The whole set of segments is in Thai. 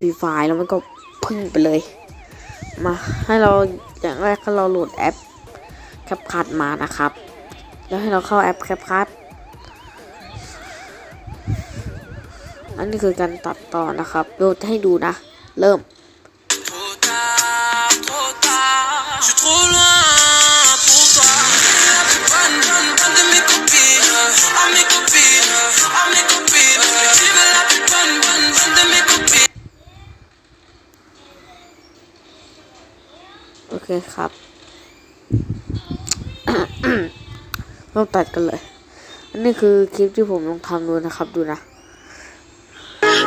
ฟรีไฟแล้วมันก็พึ่งไปเลย มาให้เราอย่างแรกก็เราโหลดแอปแคปคัดมานะครับ แล้วให้เราเข้าแอปแคปคัดอันนี้คือการตัดต่อนะครับโหลดให้ดูนะ เริ่ม เคครับเราตัดกันเลย อันนี้คือคลิปที่ผมลองทำดูนะครับดูนะ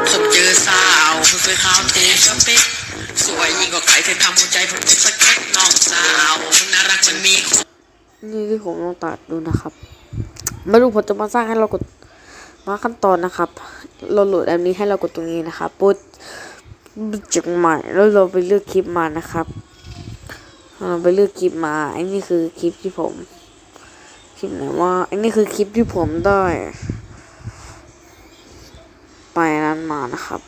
ผมเจอสาวเพิ่งไปข้าวเตะสเปกสวยยิ่งกว่าไก่เธอทำหัวใจผมเป็นสเก็ตน้องสาวน่ารักมันมีคู่นี่ที่ผมลองตัดดูนะครับ มาดูผมจะมาสร้างให้เรากดมาขั้นตอนนะครับ เราโหลดแอปนี้ให้เรากดตรงนี้นะครับปุ๊บจุดใหม่แล้วเราไปเลือกคลิปมานะครับเรา ไปเลือกคลิปมาอ้นี่คือคลิปที่ผมคลิปไหนว่าอ้นี่คือคลิปที่ผมได้ ไปนั้นมานะครับ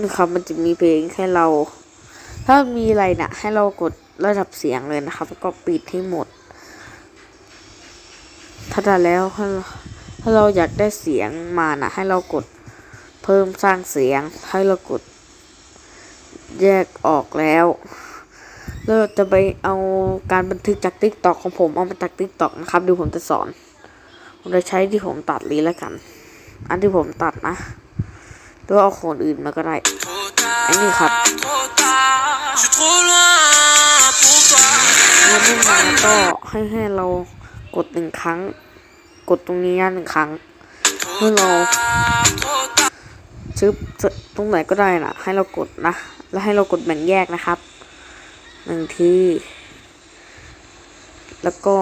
นี่ครับมันจะมีเพลงให้เรา ถ้ามีอะไรนะ่ะให้เรากดระดับเสียงเลยนะครับ แล้วก็ปิดให้หมด ถ้าได้แล้วถ้าถ้าเราอยากได้เสียงมานะ่ะให้เรากดเพิ่มสร้างเสียงให้เรากด แยกออกแล้ว เราจะไปเอาการบันทึกจากติ๊กตอกของผมเอามาจากติ๊กตอกนะครับดูผมจะสอน ผมจะใช้ที่ผมตัดลีแล้วกัน อันที่ผมตัดนะหรือว่าเอาคนอื่นมาก็ได้ไอ้นี่ครับ tard, trop tard. Je suis trop loin pour toi. เมื่อไม่มาก็ให้ให้เรากดหนึ่งครั้ง กดตรงนี้หนึ่งครั้งเมื่อเราชึบตรงไหนก็ได้นะให้เรากดนะ แล้วให้เรากดแบ่งแยกนะครับ บางที แล้วก็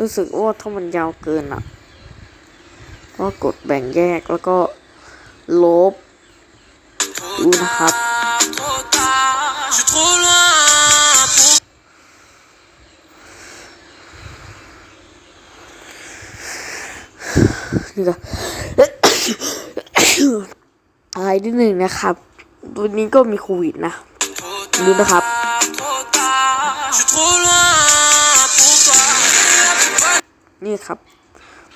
รู้สึกว่าถ้ามันยาวเกินอะ ก็กดแบ่งแยกแล้วก็ลบดูนะครับนี่ก็ อะไร นิดหนึ่งนะครับตัวนี้ก็มีโควิดนะดูนะครับนี่ครับ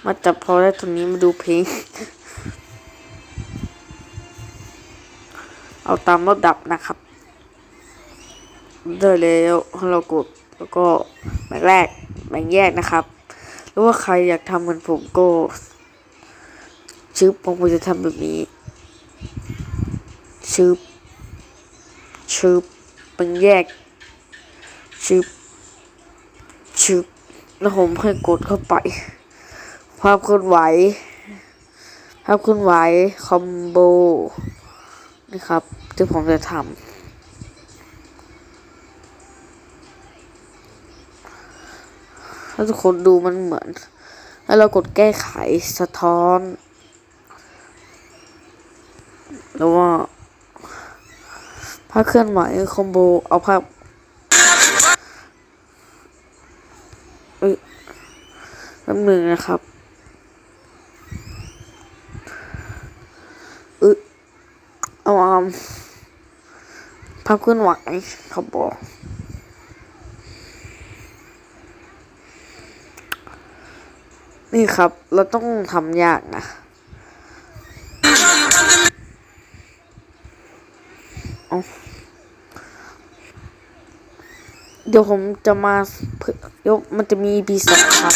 มาจับพอได้ตรงนี้มาดูเพลง เอาตามระดับนะครับ ได้แล้วเรากดแล้วก็แบ่งแรกแบ่งแยกนะครับหรือว่าใครอยากทำเหมือนผมก็ชึบผมก็จะทำแบบนี้ ชึบชึบแบ่งแยกชึบชึบแล้วผมค่อยกดเข้าไป ภาพเคลื่อนไหว ภาพเคลื่อนไหว คอมโบนะครับ ที่ผมจะทำถ้าทุกคนดูมันเหมือน แล้วเรากดแก้ไขสะท้อน แล้วว่า ภาพเคลื่อนไหวคอมโบเอาภาพเอ้ยแป๊บหนึ่งนะครับเออเอาอามภาพเคลื่อนไหวเขาบนี่ครับ เราต้องทำยากนะเอา เดี๋ยวผมจะมาเพื่อยกมันจะมี EP สองครับ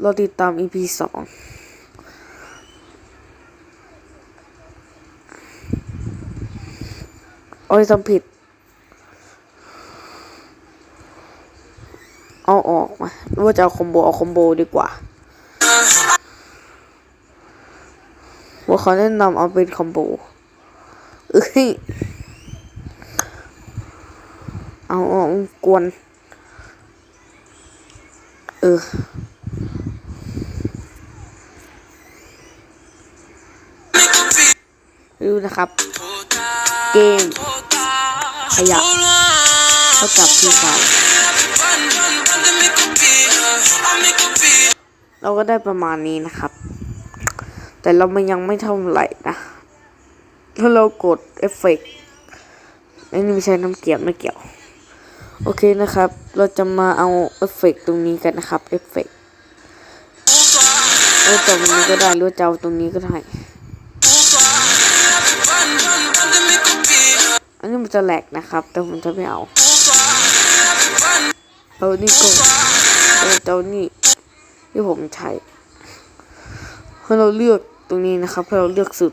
เราติดตาม EP สองโอ้ยจำผิด เอาออกมาว่าจะเอาคอมโบ เอาคอมโบดีกว่าว่าเขาแนะนำเอาเป็นคอมโบเอ้ย เอาออกกวน เออ ดูนะครับ เกม ขยับเท่ากับที่เก่าเราก็ได้ประมาณนี้นะครับ แต่เรามันยังไม่เท่าไหร่นะ ถ้าเรากดเอฟเฟกต์นี่ไม่ใช่น้ำเกียบไม่เกี่ยว โอเคนะครับ เราจะมาเอาเอฟเฟกต์ตรงนี้กันนะครับ เอฟเฟกต์เออตรงนี้ก็ได้หรือจะเอาตรงนี้ก็ได้ อันนี้มันจะแหลกนะครับ แต่ผมจะไม่เอา เอานี่ก็เออเจ้านี่ที่ผมใช้ให้เราเลือกตรงนี้นะครับให้เราเลือกสุด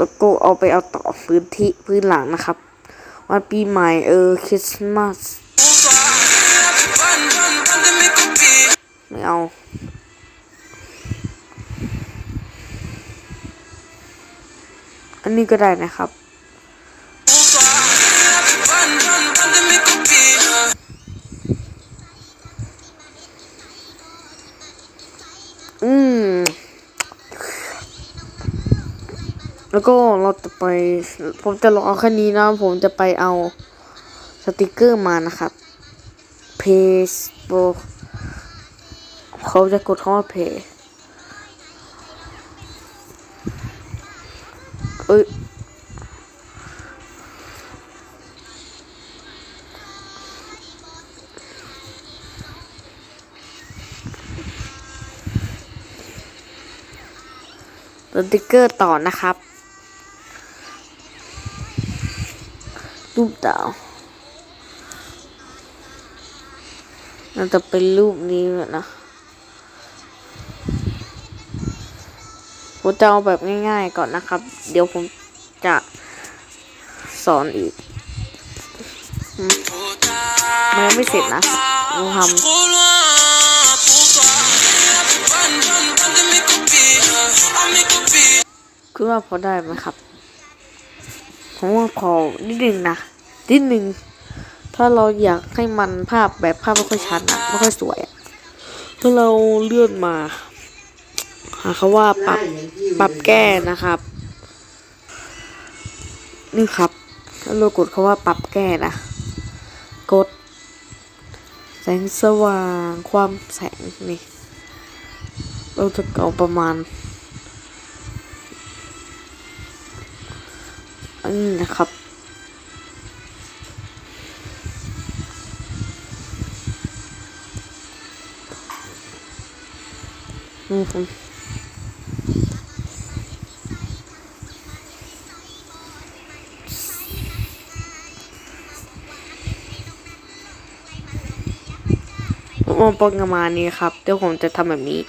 แล้วก็เอาไปเอาต่อพื้นที่พื้นหลังนะครับ วันปีใหม่เออคริสต์มาสไม่เอาอันนี้ก็ได้นะครับ แล้วก็เราจะไป ผมจะลองเอาแค่นี้นะ ผมจะไปเอาสติกเกอร์มานะครับเพจโบเขาจะกดคำว่าเพย์เอ้ยสติกเกอร์ต่อนะครับ รูปดาวมันจะเป็นรูปนี้เลยนะผมจะเอาแบบง่ายๆก่อนนะครับ เดี๋ยวผมจะสอนอีกมันยังไม่เสร็จนะผมทำคิดว่าพอได้ไหมครับ ผมว่าพอนิดนึงนะ นิดนึง ถ้าเราอยากให้มันภาพแบบภาพไม่ค่อยชัดอะไม่ค่อยสวยถ้าเราเลื่อนมา หาคำว่าปรับปรับแก้นะครับ นี่ครับถ้าเรากดคำว่าปรับแก้นะ กด แสงสว่างความแสงนี่เราจะเอาประมาณอันนี้นะครับ นี่ผมผมองประมาณนี้ครับ เดี๋ยวผมจะทำแบบนี้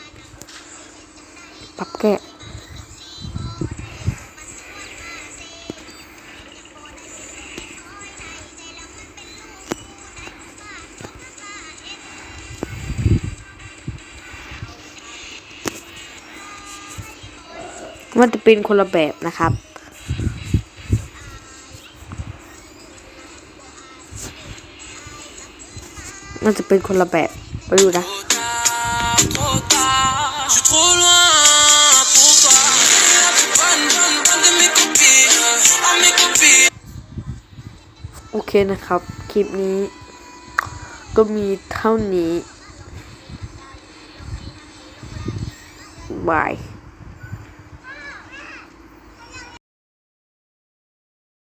ปรับแก้ มันจะเป็นคนละแบบนะครับ มันจะเป็นคนละแบบไปดูนะโอเคนะครับ คลิปนี้ ก็มีเท่านี้บาย